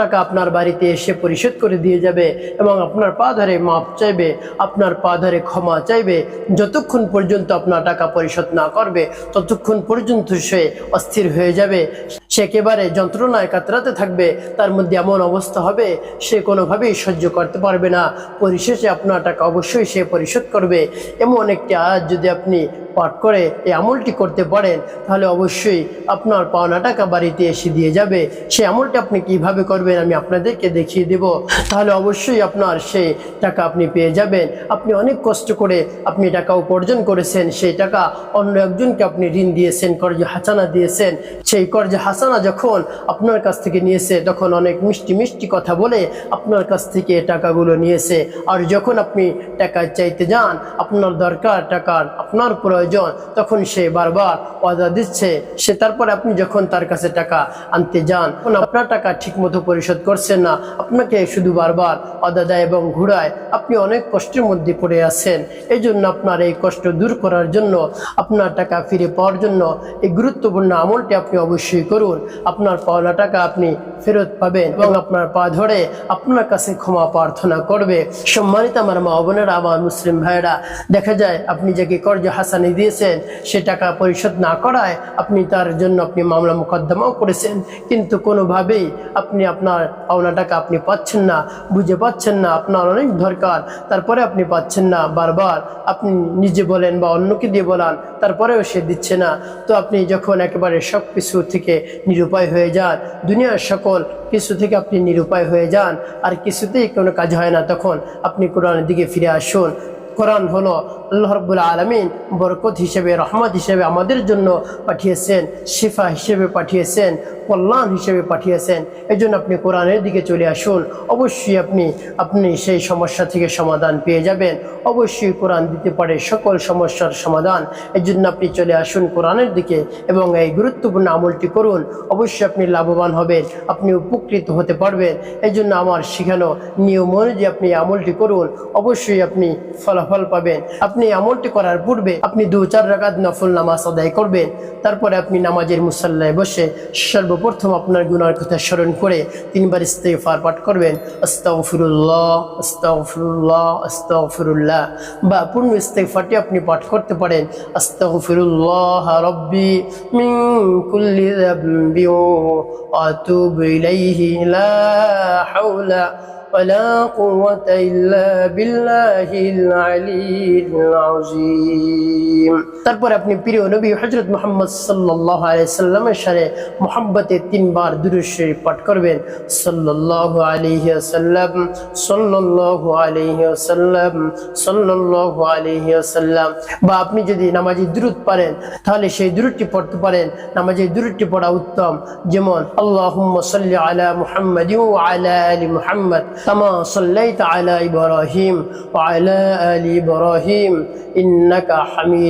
টাকা আপনার বাড়িতে এসে পরিশোধ করে দিয়ে যাবে এবং আপনার পা ধরে মাপ চাইবে, আপনার পা ধরে ক্ষমা চাইবে, যতক্ষণ পর্যন্ত আপনার টাকা পরিশোধ না করবে, ততক্ষণ পর্যন্ত সে অস্থির হয়ে যাবে। সে একেবারে যন্ত্রণায় কাতরাতে থাকবে, তার মধ্যে এমন অবস্থা হবে, সে কোনোভাবেই সহ্য করতে পারবে না। পরিশেষে আপনার টাকা অবশ্যই সে পরিশোধ করবে। এমন একটি আয়াত যদি আপনি পাঠ করে, এই আমলটি করতে পারেন, তাহলে অবশ্যই আপনার পাওনা টাকা বাড়িতে এসে দিয়ে যাবে। সেই আমলটি আপনি কীভাবে করবেন আমি আপনাদেরকে দেখিয়ে দেব। তাহলে অবশ্যই আপনার সেই টাকা আপনি পেয়ে যাবেন। আপনি অনেক কষ্ট করে আপনি টাকা উপার্জন করেছেন, সেই টাকা অন্য একজনকে আপনি ঋণ দিয়েছেন, কর্জ হাসানা দিয়েছেন। সেই কর্জ হাসানা যখন আপনার কাছ থেকে নিয়েছে, তখন অনেক মিষ্টি মিষ্টি কথা বলে আপনার কাছ থেকে টাকাগুলো নিয়েছে। আর যখন আপনি টাকা চাইতে যান, আপনার দরকার টাকার আপনার প্রয়োজন তখন সে বারবার ওয়াদা দিচ্ছে। সে তারপর আপনি যখন তার কাছে টাকা আনতে যান, তখন আপনার টাকা ঠিকমতো পরিশোধ করছেন না। আপনাকে শুধু বারবার ওয়াদা দেয় এবং ঘুরায়। আপনি অনেক কষ্টের মধ্যে পড়ে আছেন। এই জন্য আপনার এই কষ্ট দূর করার জন্য, আপনার টাকা ফিরে পাওয়ার জন্য এই গুরুত্বপূর্ণ আমলটি আপনি অবশ্যই করুন। আপনার পাওনা টাকা আপনি ফেরত পাবেন এবং আপনার পা ধরে আপনার কাছে ক্ষমা প্রার্থনা করবে। সম্মানিত আমার মা বোনেরা, আমার মুসলিম ভাইয়েরা, দেখা যায় আপনি যাকে কর্জ হাসানি দিয়েছেন, সে টাকা পরিশোধ না করায় আপনি তার জন্য আপনি মামলা মোকদ্দমাও করেছেন। কিন্তু কোনোভাবেই আপনি আপনার পাওনা টাকা আপনি পাচ্ছেন না, বুঝে পাচ্ছেন না, আপনার অনেক দরকার, তারপরে আপনি পাচ্ছেন না, বারবার আপনি নিজে বলেন বা অন্যকে দিয়ে বলান, তারপরেও সে দিচ্ছে না। তো আপনি যখন একেবারে সব কিছু থেকে নিরুপায় হয়ে যান, দুনিয়ার সকল কিছু থেকে আপনি নিরুপায় হয়ে যান, আর কিছুতেই কোনো কাজ হয় না, তখন আপনি কোরআনের দিকে ফিরে আসুন। কোরআন হলো আল্লাহ রব্বুল আলমিন বরকত হিসেবে, রহমত হিসেবে আমাদের জন্য পাঠিয়েছেন, শিফা হিসেবে পাঠিয়েছেন কল্যাণ হিসেবে পাঠিয়েছেন। এই জন্য আপনি কোরআনের দিকে চলে আসুন। অবশ্যই আপনি আপনি সেই সমস্যা থেকে সমাধান পেয়ে যাবেন। অবশ্যই কোরআন দিতে পারে সকল সমস্যার সমাধান। এই জন্য আপনি চলে আসুন কোরআনের দিকে এবং এই গুরুত্বপূর্ণ আমলটি করুন। অবশ্যই আপনি লাভবান হবেন, আপনি উপকৃত হতে পারবেন। এই জন্য আমার শেখানো নিয়ম অনুযায়ী আপনি আমলটি করুন। অবশ্যই আপনি ফলাফল পাবেন। আপনি আমলটি করার পূর্বে আপনি দু চার রাকাত নফল নামাজ আদায় করবেন। তারপরে আপনি নামাজের মুসাল্লায় বসে সর্বপ্রথম আপনার গুনার কথা স্মরণ করে তিনবার ইস্তেফার পাঠ করবেন আস্তাগফিরুল্লাহ আস্তাগফিরুল্লাহ আস্তাগফিরুল্লাহ বা পূর্ণ ইস্তেফারটি আপনি পাঠ করতে পারেন আস্তাগফিরুল্লাহ রব্বি মিন কুল্লি যাববি ওয়া আতুবু ইলাইহি লা হাওলা ولا قوة إلا بالله العلي العظيم তারপর আপনি প্রিয় নবী হজরত মোহাম্মদ সাল্লাহ আলাইসাল্লামের সাথে মোহাম্মতে তিনবার দুরুশ্বরী পাঠ করবেন। সাল্লাহ আলহিয়াসাল্লাম সাল্লাহ আলহিয়াসাল্লাম সাল্লাহ আলহিয়াসাল্লাম বা আপনি যদি নামাজি দূরত পারেন তাহলে সেই দূরটি পড়তে পারেন। নামাজি দূরটি পড়া উত্তম। যেমন আল্লাহ সাল্লি আলা মুহাম্মদ আলা আলী মুহাম্মদ তামা সাল্লাই আলা ইবরাহিম আলা আলী ইবরাহিম, ইন্নাকা হামিদ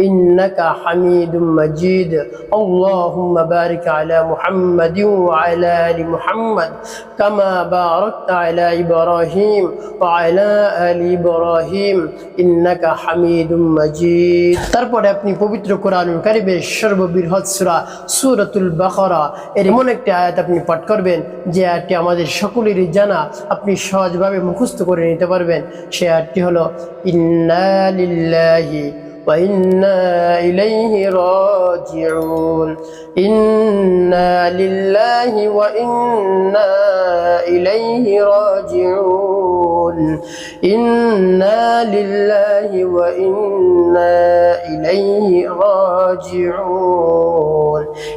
إنك حميد مجيد اللهم بارك على محمد وعلى آل محمد كما باركت على إبراهيم وعلى آل إبراهيم إنك حميد مجيد তারপরে আপনি পবিত্র কোরআন কারিমের সর্ববৃহৎ সূরা সূরাতুল বাকারা এর এমন একটি আয়াত আপনি পাঠ করবেন যে আয়াতটি আমাদের সকলেরই জানা আপনি সহজভাবে মুখস্থ করে নিতে পারবেন সে আয়াতটি হলো ইন্না লিল্লাহি وإنا إليه راجعون إنا لله وإنا إليه راجعون إنا لله وإنا إليه راجعون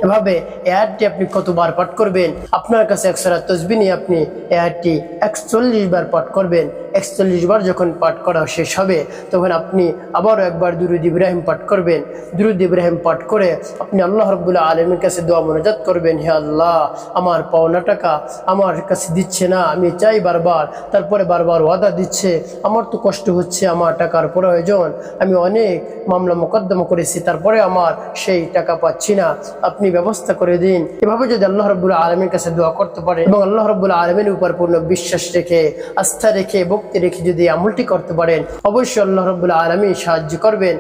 এভাবে এয়ারটি আপনি কতবার পাঠ করবেন আপনার কাছে একশো তসবি নিয়ে আপনি এয়ারটি একচল্লিশ বার পাঠ করবেন একচল্লিশ বার যখন পাঠ করা শেষ হবে, তখন আপনি আবারও একবার দুরুদ ইব্রাহিম পাঠ করবেন। দুরুদ ইব্রাহিম পাঠ করে আপনি আল্লাহ রব্বুল্লাহ আলমের কাছে দোয়া মনোজাত করবেন, হে আল্লাহ, আমার পাওনা টাকা আমার কাছে দিচ্ছে না, আমি চাই বারবার, তারপরে বারবার ওয়াদা দিচ্ছে, আমার তো কষ্ট হচ্ছে, আমার টাকার প্রয়োজন, আমি অনেক মামলা মোকদ্দমা করেছি, তারপরে আমার সেই টাকা পাচ্ছি না, আপনি ব্যবস্থা করে দিন। এভাবে যদি আল্লাহ রব্বুল্লাহ আলমের কাছে দোয়া করতে পারে এবং আল্লাহ রব্বুল্লাহ আলমের উপর পূর্ণ বিশ্বাস রেখে, আস্থা রেখে মুক্তি রেখে যদি আমলটি করতে পারেন, অবশ্যই আল্লাহ রবুল্লা আলমী সাহায্য করবেন।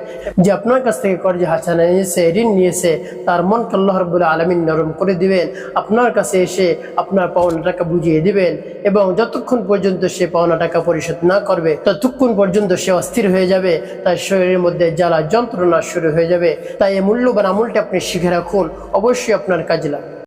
যে আপনার কাছ থেকে কর্জে হাসানা নিয়েছে ঋণ নিয়েছে, তার মনকে আল্লাহ রবুল্লা আলমিন নরম করে দিবেন, আপনার কাছে এসে আপনার পাওনা টাকা বুঝিয়ে দিবেন এবং যতক্ষণ পর্যন্ত সে পাওনা টাকা পরিশোধ না করবে, ততক্ষণ পর্যন্ত সে অস্থির হয়ে যাবে, তার শরীরের মধ্যে জ্বালা যন্ত্রণা শুরু হয়ে যাবে। তাই এই মূল্যবান আমলটি আপনি শিখে রাখুন, অবশ্যই আপনার কাজে লাগবে।